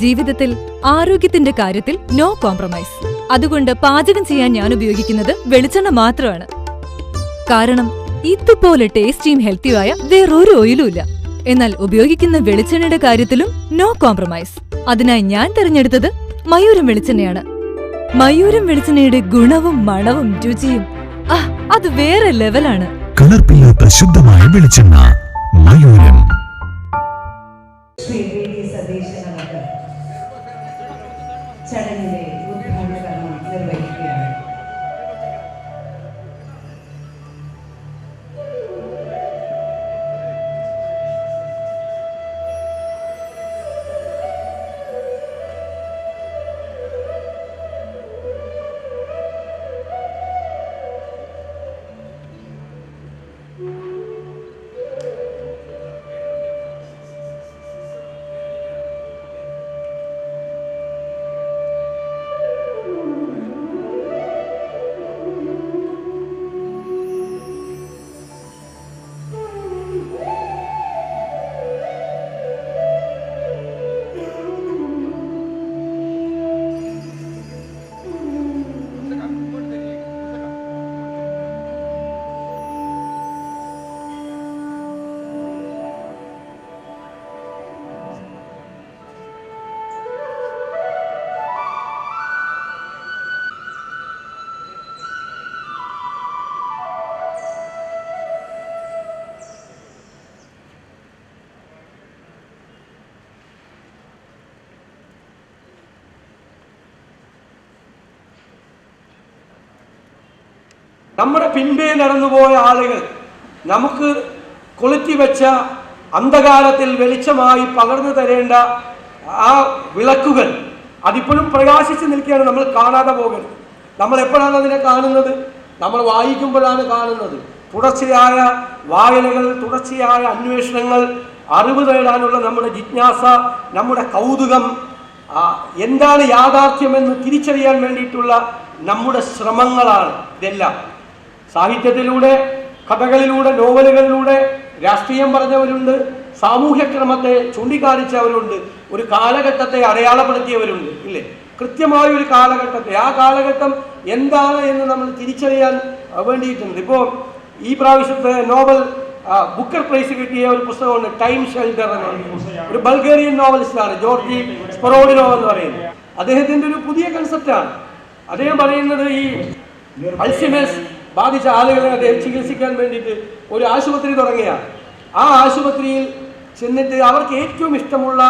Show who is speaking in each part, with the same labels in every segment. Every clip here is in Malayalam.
Speaker 1: ജീവിതത്തിൽ ആരോഗ്യത്തിന്റെ കാര്യത്തിൽ നോ കോംപ്രമൈസ് അതുകൊണ്ട് പാചകം ചെയ്യാൻ ഞാൻ ഉപയോഗിക്കുന്നത് വെളിച്ചെണ്ണ മാത്രമാണ്. കാരണം ഇതുപോലെ ടേസ്റ്റിയും ഹെൽത്തിയുമായ വേറൊരു ഓയിലും ഇല്ല. എന്നാൽ ഉപയോഗിക്കുന്ന വെളിച്ചെണ്ണയുടെ കാര്യത്തിലും നോ കോംപ്രമൈസ് അതിനായി ഞാൻ തിരഞ്ഞെടുത്തത് മയൂരം വെളിച്ചെണ്ണയാണ്. മയൂരം വെളിച്ചെണ്ണയുടെ ഗുണവും മണവും രുചിയും ആ അത് വേറെ ലെവലാണ്
Speaker 2: കളർപ്പില്ലാത്ത ശുദ്ധമായ വെളിച്ചെണ്ണ മയൂരം.
Speaker 3: ചടങ്ങിലെ
Speaker 4: നമ്മുടെ പിൻപേ നടന്നുപോയ ആളുകൾ നമുക്ക് കൊളുത്തി വെച്ച അന്ധകാരത്തിൽ വെളിച്ചമായി പകർന്നു തരേണ്ട ആ വിളക്കുകൾ അതിപ്പോഴും പ്രകാശിച്ച് നിൽക്കുകയാണ്. നമ്മൾ കാണാതെ പോകരുത്. നമ്മൾ എപ്പോഴാണ് അതിനെ കാണുന്നത്? നമ്മൾ വായിക്കുമ്പോഴാണ് കാണുന്നത്. തുടർച്ചയായ വായനകൾ തുടർച്ചയായ അന്വേഷണങ്ങൾ അറിവ് നേടാനുള്ള നമ്മുടെ ജിജ്ഞാസ നമ്മുടെ കൗതുകം എന്താണ് യാഥാർത്ഥ്യമെന്ന് തിരിച്ചറിയാൻ വേണ്ടിയിട്ടുള്ള നമ്മുടെ ശ്രമങ്ങളാണ് ഇതെല്ലാം. സാഹിത്യത്തിലൂടെ കഥകളിലൂടെ നോവലുകളിലൂടെ രാഷ്ട്രീയം പറഞ്ഞവരുണ്ട് സാമൂഹ്യക്രമത്തെ ചൂണ്ടിക്കാണിച്ചവരുണ്ട് ഒരു കാലഘട്ടത്തെ അടയാളപ്പെടുത്തിയവരുണ്ട് ഇല്ലേ? കൃത്യമായ ഒരു കാലഘട്ടത്തെ. ആ കാലഘട്ടം എന്താണ് എന്ന് നമ്മൾ തിരിച്ചറിയാൻ വേണ്ടിയിട്ടുണ്ട്. ഇപ്പോൾ ഈ പ്രാവശ്യത്തെ നോവൽ ബുക്കർ പ്രൈസ് കിട്ടിയ ഒരു പുസ്തകമുണ്ട് ടൈം ഷെൽഡർ എന്ന് ഒരു ബൾഗേറിയൻ നോവലിസ്റ്റാണ് ജോർജി സ്പെറോഡിനോ എന്ന് പറയുന്നത്. അദ്ദേഹത്തിന്റെ ഒരു പുതിയ കൺസെപ്റ്റാണ് അദ്ദേഹം പറയുന്നത് ഈ അൾസിമേഴ്സ് ബാധിച്ച ആളുകളെ അദ്ദേഹം ചികിത്സിക്കാൻ വേണ്ടിയിട്ട് ഒരു ആശുപത്രി തുടങ്ങിയ ആ ആശുപത്രിയിൽ ചെന്നിട്ട് അവർക്ക് ഏറ്റവും ഇഷ്ടമുള്ള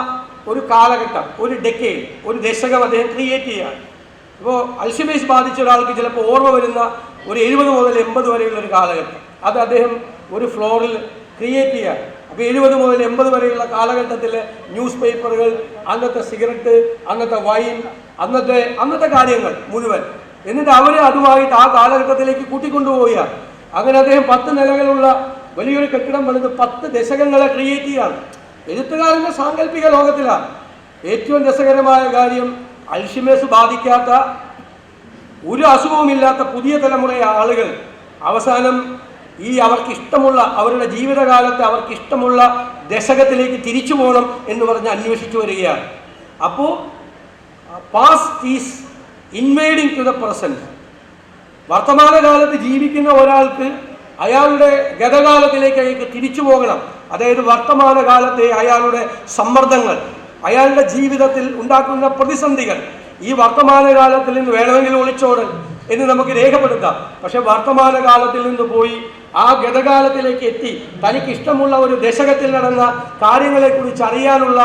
Speaker 4: ഒരു കാലഘട്ടം ഒരു ഡെക്കേഡ് ഒരു ദശകം അദ്ദേഹം ക്രിയേറ്റ് ചെയ്യാണ് ഇപ്പോൾ അൽഷിമേഴ്സ് ബാധിച്ച ഒരാൾക്ക് ചിലപ്പോൾ ഓർമ്മ വരുന്ന ഒരു എഴുപത് മുതൽ എൺപത് വരെയുള്ള ഒരു കാലഘട്ടം. അത് അദ്ദേഹം ഒരു ഫ്ലോറിൽ ക്രിയേറ്റ് ചെയ്യുക അപ്പോൾ എഴുപത് മുതൽ എൺപത് വരെയുള്ള കാലഘട്ടത്തിൽ ന്യൂസ് പേപ്പറുകൾ അന്നത്തെ സിഗരറ്റ് അന്നത്തെ വൈൻ അന്നത്തെ അന്നത്തെ കാര്യങ്ങൾ മുഴുവൻ എന്നിട്ട് അവരെ അതുമായിട്ട് ആ കാലഘട്ടത്തിലേക്ക് കൂട്ടിക്കൊണ്ടുപോവുകയാണ്. അങ്ങനെ അദ്ദേഹം പത്ത് നിലകളുള്ള വലിയൊരു കെട്ടിടം പണിത് പത്ത് ദശകങ്ങളെ ക്രിയേറ്റ് ചെയ്യാണ്. എഴുത്തുകാരന്റെ സാങ്കല്പിക ലോകത്തിലാണ്. ഏറ്റവും രസകരമായ കാര്യം അൽഷിമേഴ്സ് ബാധിക്കാത്ത ഒരു അസുഖവുമില്ലാത്ത പുതിയ തലമുറയെ ആളുകൾ അവസാനം ഈ അവർക്ക് ഇഷ്ടമുള്ള അവരുടെ ജീവിതകാലത്ത് അവർക്ക് ഇഷ്ടമുള്ള ദശകത്തിലേക്ക് തിരിച്ചു പോകണം എന്ന് പറഞ്ഞ് അന്വേഷിച്ചു വരികയാണ്. അപ്പോൾ past is invading to the present വർത്തമാനകാലത്ത് ജീവിക്കുന്ന ഒരാൾക്ക് അയാളുടെ ഗതകാലത്തിലേക്ക് അയാൾക്ക് തിരിച്ചു പോകണം. അതായത് വർത്തമാനകാലത്തെ അയാളുടെ സമ്മർദ്ദങ്ങൾ അയാളുടെ ജീവിതത്തിൽ ഉണ്ടാക്കുന്ന പ്രതിസന്ധികൾ ഈ വർത്തമാനകാലത്തിൽ നിന്ന് വേണമെങ്കിൽ ഒളിച്ചോട് എന്ന് നമുക്ക് രേഖപ്പെടുത്താം. പക്ഷെ വർത്തമാനകാലത്തിൽ നിന്ന് പോയി ആ ഗതകാലത്തിലേക്ക് എത്തി. തനിക്ക് ഇഷ്ടമുള്ള ഒരു ദശകത്തിൽ നടന്ന കാര്യങ്ങളെക്കുറിച്ച് അറിയാനുള്ള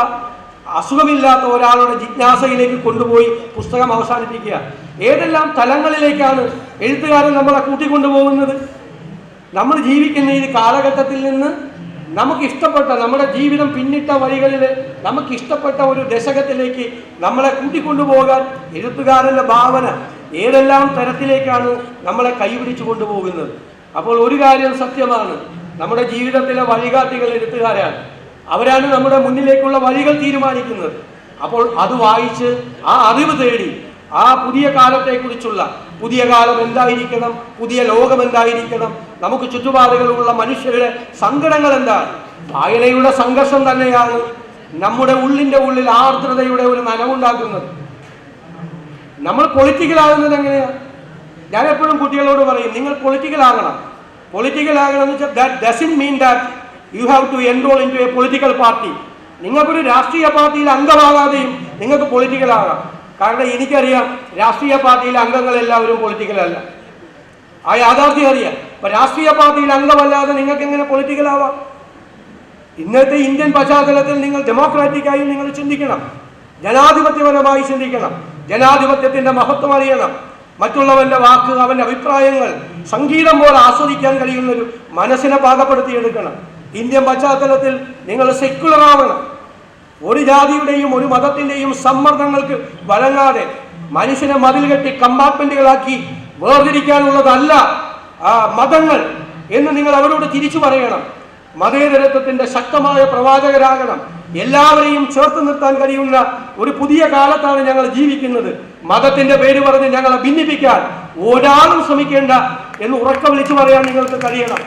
Speaker 4: അസുഖമില്ലാത്ത ഒരാളുടെ ജിജ്ഞാസയിലേക്ക് കൊണ്ടുപോയി പുസ്തകം അവസാനിപ്പിക്കുക. ഏതെല്ലാം തലങ്ങളിലേക്കാണ് എഴുത്തുകാരൻ നമ്മളെ കൂട്ടിക്കൊണ്ടുപോകുന്നത്? നമ്മൾ ജീവിക്കുന്ന ഈ കാലഘട്ടത്തിൽ നിന്ന് നമുക്ക് ഇഷ്ടപ്പെട്ട നമ്മുടെ ജീവിതം പിന്നിട്ട വഴികളിൽ നമുക്ക് ഇഷ്ടപ്പെട്ട ഒരു ദശകത്തിലേക്ക് നമ്മളെ കൂട്ടിക്കൊണ്ടുപോകാൻ എഴുത്തുകാരന്റെ ഭാവന ഏതെല്ലാം തരത്തിലേക്കാണ് നമ്മളെ കൈപിടിച്ചു കൊണ്ടുപോകുന്നത്? അപ്പോൾ ഒരു കാര്യം സത്യമാണ്. നമ്മുടെ ജീവിതത്തിലെ വഴികാട്ടികൾ എഴുത്തുകാരാണ്. അവരാണ് നമ്മുടെ മുന്നിലേക്കുള്ള വഴികൾ തീരുമാനിക്കുന്നത്. അപ്പോൾ അത് വായിച്ച് ആ അറിവ് തേടി ആ പുതിയ കാലത്തെക്കുറിച്ചുള്ള പുതിയ കാലം എന്തായിരിക്കണം പുതിയ ലോകം എന്തായിരിക്കണം നമുക്ക് ചുറ്റുപാടുകളുള്ള മനുഷ്യരുടെ സങ്കടങ്ങൾ എന്താണ്? വായനയുടെ സംഘർഷം തന്നെയാണ് നമ്മുടെ ഉള്ളിന്റെ ഉള്ളിൽ ആർദ്രതയുടെ ഒരു നനവുണ്ടാക്കുന്നത്. നമ്മൾ പൊളിറ്റിക്കൽ ആകുന്നത് എങ്ങനെയാണ് ഞാൻ എപ്പോഴും കുട്ടികളോട് പറയും നിങ്ങൾ പൊളിറ്റിക്കൽ ആകണം പൊളിറ്റിക്കൽ ആകണം എന്ന് വെച്ചാൽ that doesn't mean that you have to enrol into a political party നിങ്ങൾക്കൊരു രാഷ്ട്രീയ പാർട്ടിയിൽ അംഗമാകാതെയും നിങ്ങൾക്ക് പൊളിറ്റിക്കൽ ആകാം. കാരണം എനിക്കറിയാം രാഷ്ട്രീയ പാർട്ടിയിലെ അംഗങ്ങളെല്ലാവരും പൊളിറ്റിക്കൽ അല്ല. ആ യാഥാർത്ഥ്യം അറിയാം. അപ്പൊ രാഷ്ട്രീയ പാർട്ടിയിൽ അംഗമല്ലാതെ നിങ്ങൾക്ക് എങ്ങനെ പൊളിറ്റിക്കൽ ആവാം? ഇന്നത്തെ ഇന്ത്യൻ പശ്ചാത്തലത്തിൽ നിങ്ങൾ ഡെമോക്രാറ്റിക്കായി നിങ്ങൾ ചിന്തിക്കണം. ജനാധിപത്യപരമായി ചിന്തിക്കണം. ജനാധിപത്യത്തിന്റെ മഹത്വം അറിയണം. മറ്റുള്ളവന്റെ വാക്ക് അവന്റെ അഭിപ്രായങ്ങൾ സംഗീതം പോലെ ആസ്വദിക്കാൻ കഴിയുന്നൊരു മനസ്സിനെ പാകപ്പെടുത്തിയെടുക്കണം. ഇന്ത്യൻ പശ്ചാത്തലത്തിൽ നിങ്ങൾ സെക്യുലർ ആവണം ഒരു ജാതിയുടെയും ഒരു മതത്തിന്റെയും സമ്മർദ്ദങ്ങൾക്ക് വഴങ്ങാതെ മനുഷ്യനെ മതിൽ കെട്ടി കമ്പാർട്ട്മെന്റുകളാക്കി വേർതിരിക്കാനുള്ളതല്ല ആ മതങ്ങൾ എന്ന് നിങ്ങൾ അവരോട് തിരിച്ചു പറയണം. മതേതരത്വത്തിന്റെ ശക്തമായ പ്രവാചകരാകണം. എല്ലാവരെയും ചേർത്ത് നിർത്താൻ കഴിയുന്ന ഒരു പുതിയ കാലത്താണ് ഞങ്ങൾ ജീവിക്കുന്നത്. മതത്തിന്റെ പേര് പറഞ്ഞ് ഞങ്ങളെ ഭിന്നിപ്പിക്കാൻ ഒരാളും ശ്രമിക്കേണ്ട എന്ന് ഉറക്ക വിളിച്ചു പറയാൻ നിങ്ങൾക്ക് കഴിയണം.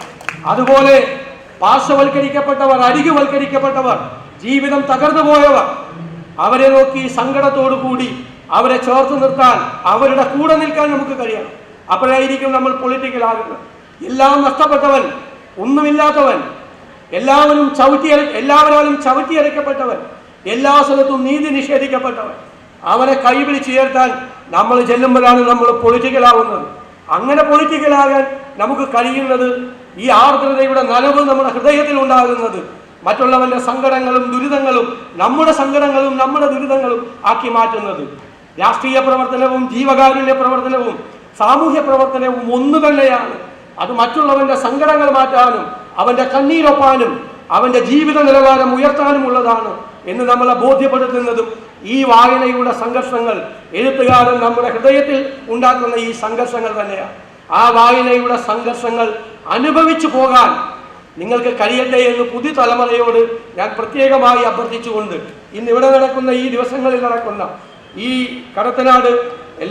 Speaker 4: അതുപോലെ പാർശ്വവൽക്കരിക്കപ്പെട്ടവർ അരികുവൽക്കരിക്കപ്പെട്ടവർ ജീവിതം തകർന്നു പോയവർ അവരെ നോക്കി സങ്കടത്തോടു കൂടി അവരെ ചേർത്ത് നിർത്താൻ അവരുടെ കൂടെ നിൽക്കാൻ നമുക്ക് കഴിയണം. അപ്പോഴായിരിക്കും നമ്മൾ പൊളിറ്റിക്കൽ ആകുന്നത് എല്ലാം നഷ്ടപ്പെട്ടവൻ ഒന്നുമില്ലാത്തവൻ എല്ലാവരും ചവിട്ടി എല്ലാവരാലും ചവിട്ടിയരയ്ക്കപ്പെട്ടവൻ എല്ലാ സ്ഥലത്തും നീതി നിഷേധിക്കപ്പെട്ടവൻ. അവനെ കൈപിടിച്ച് ചേർത്താൽ നമ്മൾ ചെല്ലുമ്പോഴാണ് നമ്മൾ പൊളിറ്റിക്കൽ ആവുന്നത് അങ്ങനെ പൊളിറ്റിക്കൽ ആകാൻ നമുക്ക് കഴിയുന്നത് ഈ ആർദ്രതയുടെ നനവ് നമ്മുടെ ഹൃദയത്തിൽ ഉണ്ടാകുന്നത്. മറ്റുള്ളവന്റെ സങ്കടങ്ങളും ദുരിതങ്ങളും നമ്മുടെ സങ്കടങ്ങളും നമ്മുടെ ദുരിതങ്ങളും ആക്കി മാറ്റുന്നത്. രാഷ്ട്രീയ പ്രവർത്തനവും ജീവകാരുണ്യ പ്രവർത്തനവും സാമൂഹ്യ പ്രവർത്തനവും ഒന്നു തന്നെയാണ്. അത് മറ്റുള്ളവന്റെ സങ്കടങ്ങൾ മാറ്റാനും അവന്റെ കണ്ണീരൊപ്പാനും അവന്റെ ജീവിത നിലവാരം ഉയർത്താനും ഉള്ളതാണ് എന്ന് നമ്മളെ ബോധ്യപ്പെടുത്തുന്നതും ഈ വായനയുടെ സംഘർഷങ്ങൾ എഴുത്തുകാരൻ നമ്മുടെ ഹൃദയത്തിൽ ഉണ്ടാക്കുന്ന ഈ സംഘർഷങ്ങൾ തന്നെയാണ്. ആ വായനയുടെ സംഘർഷങ്ങൾ അനുഭവിച്ചു പോകാൻ നിങ്ങൾക്ക് കഴിയട്ടെ എന്ന് പുതിയ തലമുറയോട് ഞാൻ പ്രത്യേകമായി അഭ്യർത്ഥിച്ചുകൊണ്ട് ഇന്ന് ഇവിടെ നടക്കുന്ന ഈ ദിവസങ്ങളിൽ നടക്കുന്ന ഈ കടത്തനാട്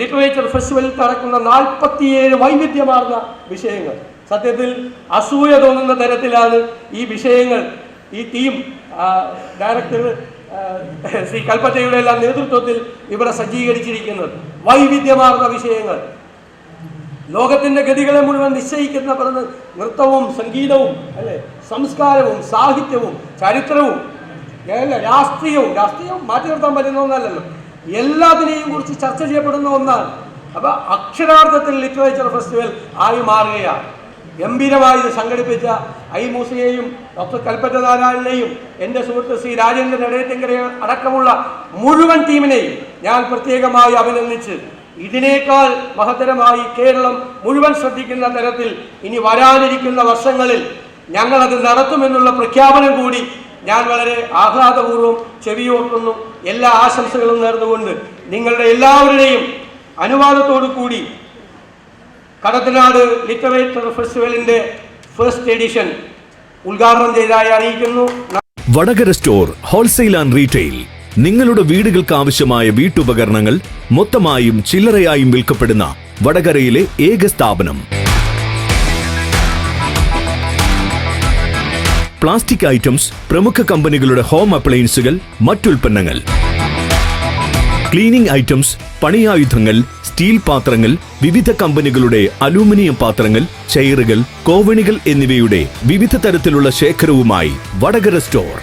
Speaker 4: ലിറ്ററേച്ചർ ഫെസ്റ്റിവലിൽ നടക്കുന്ന നാൽപ്പത്തിയേഴ് വൈവിധ്യമാർന്ന വിഷയങ്ങൾ. സത്യത്തിൽ അസൂയ തോന്നുന്ന തരത്തിലാണ് ഈ വിഷയങ്ങൾ. ഈ ടീം ഡയറക്ടർ ശ്രീ കൽപ്പറ്റയുടെ എല്ലാം നേതൃത്വത്തിൽ ഇവിടെ സജ്ജീകരിച്ചിരിക്കുന്നത്. വൈവിധ്യമാർന്ന വിഷയങ്ങൾ. ലോകത്തിന്റെ ഗതികളെ മുഴുവൻ നിശ്ചയിക്കുന്ന പറഞ്ഞ നൃത്തവും സംഗീതവും അല്ലെ? സംസ്കാരവും സാഹിത്യവും ചരിത്രവും രാഷ്ട്രീയവും രാഷ്ട്രീയം മാറ്റി നിർത്താൻ പറ്റുന്ന ഒന്നല്ലല്ലോ. എല്ലാത്തിനെയും കുറിച്ച് ചർച്ച ചെയ്യപ്പെടുന്ന ഒന്നാണ്. അപ്പൊ അക്ഷരാർത്ഥത്തിൽ ലിറ്ററേച്ചർ ഫെസ്റ്റിവൽ ആയി മാറുകയാണ്. ഗംഭീരമായി ഇത് സംഘടിപ്പിച്ച ഐ മൂസയെയും ഡോക്ടർ കൽപ്പറ്റ നാരായണനെയും എന്റെ സുഹൃത്ത് ശ്രീ രാജേന്ദ്രൻ എടയത്തിങ്കര അടക്കമുള്ള മുഴുവൻ ടീമിനെയും ഞാൻ പ്രത്യേകമായി അഭിനന്ദിച്ച് ഇതിനേക്കാൾ മഹത്തരമായി കേരളം മുഴുവൻ ശ്രദ്ധിക്കുന്ന തരത്തിൽ ഇനി വരാനിരിക്കുന്ന വർഷങ്ങളിൽ ഞങ്ങളത് നടത്തുമെന്നുള്ള പ്രഖ്യാപനം കൂടി ഞാൻ വളരെ ആഹ്ലാദപൂർവം ചെവിയോർക്കുന്നു. എല്ലാ ആശംസകളും നേർന്നുകൊണ്ട് നിങ്ങളുടെ എല്ലാവരുടെയും അനുവാദത്തോടു കൂടി കടത്തനാട് ലിറ്ററേച്ചർ ഫെസ്റ്റിവലിന്റെ ഫസ്റ്റ് എഡിഷൻ ഉദ്ഘാടനം ചെയ്തതായി അറിയിക്കുന്നു.
Speaker 2: Vadakara store wholesale and retail. നിങ്ങളുടെ വീടുകൾക്ക് ആവശ്യമായ വീട്ടുപകരണങ്ങൾ മൊത്തമായും ചില്ലറയായും വിൽക്കപ്പെടുന്ന വടകരയിലെ ഏക സ്ഥാപനം. പ്ലാസ്റ്റിക് ഐറ്റംസ് പ്രമുഖ കമ്പനികളുടെ ഹോം അപ്ലയൻസുകൾ മറ്റുൽപ്പന്നങ്ങൾ. ക്ലീനിംഗ് ഐറ്റംസ് പണിയായുധങ്ങൾ സ്റ്റീൽ പാത്രങ്ങൾ വിവിധ കമ്പനികളുടെ അലൂമിനിയം പാത്രങ്ങൾ ചെയറുകൾ കോവണികൾ എന്നിവയുടെ വിവിധ തരത്തിലുള്ള ശേഖരവുമായി വടകര സ്റ്റോർ.